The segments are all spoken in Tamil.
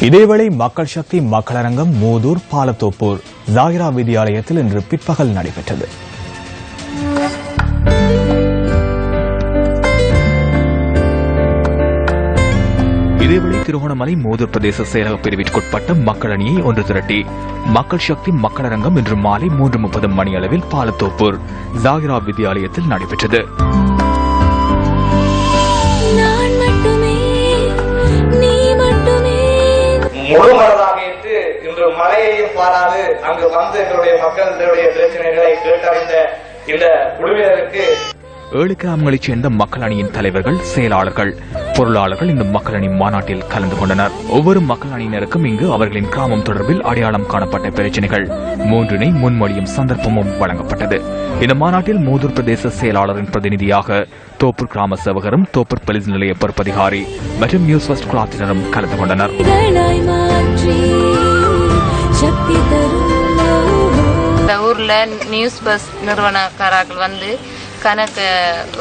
இதேவேளை மக்கள் சக்தி மக்களரங்கம் மூதூர் பாலத்தோப்பூர் ஜாகிரா வித்தியாலயத்தில் இன்று பிற்பகல் நடைபெற்றது. இதேவேளை திருகோணமலை மூதூர் பிரதேச செயலக பிரிவிற்குட்பட்ட மக்கள் அணியை ஒன்று திரட்டி மக்கள் சக்தி மக்களரங்கம் இன்று மாலை மூன்று முப்பது மணி அளவில் பாலத்தோப்பூர் ஜாகிரா வித்தியாலயத்தில் நடைபெற்றது. இன்று மழையையும் பாராது. அங்கு வந்து எங்களுடைய மக்களுடைய பிரச்சனைகளை கேட்டறிந்த இந்த குழுவினருக்கு ஏழு கிராமங்களைச் சேர்ந்த மக்கள் அணியின் தலைவர்கள் செயலாளர்கள் பொருளாளர்கள் இந்த மக்கள் அணி மாநாட்டில் கலந்து கொண்டனர். ஒவ்வொரு மக்கள் அணியினருக்கும் இங்கு அவர்களின் கிராமம் தொடர்பில் அடையாளம் காணப்பட்ட பிரச்சினைகள் மூன்றினை முன்மொழியும் சந்தர்ப்பமும் வழங்கப்பட்டது. இந்த மாநாட்டில் மூதூர் பிரதேச செயலாளரின் பிரதிநிதியாக தோப்பூர் கிராம சேவகரும் தோப்பூர் போலீஸ் நிலைய பொறுப்பதிகாரி மற்றும் நியூஸ் ஃபர்ஸ்ட் குலாத்தினரும் கலந்து கொண்டனர். இந்த ஊர்ல நியூஸ் பஸ் நிறுவனக்காரர்கள் வந்து கணக்கு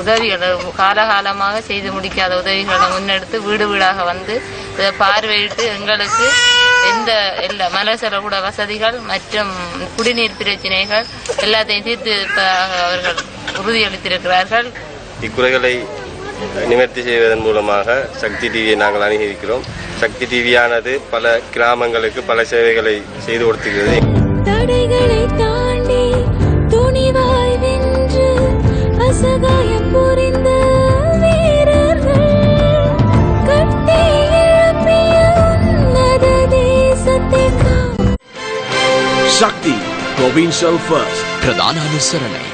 உதவிகள் காலகாலமாக செய்து முடிக்காத உதவிகளை முன்னெடுத்து வீடு வீடாக வந்து இதை பார்வையிட்டு எங்களுக்கு எந்த எல்லா மலசர கூட வசதிகள் மற்றும் குடிநீர் பிரச்சனைகள் எல்லாத்தையும் தீர்த்து வைப்பதாக அவர்கள் உறுதியளித்திருக்கிறார்கள். இக்குறைகளை நிவர்த்தி செய்வதன் மூலமாக சக்தி டிவியை நாங்கள் அணுகிருக்கிறோம் சக்தி டிவியானது பல கிராமங்களுக்கு பல சேவைகளை செய்து கொடுத்துகிறது சக்தி provincial first. Pradhana Anusarane.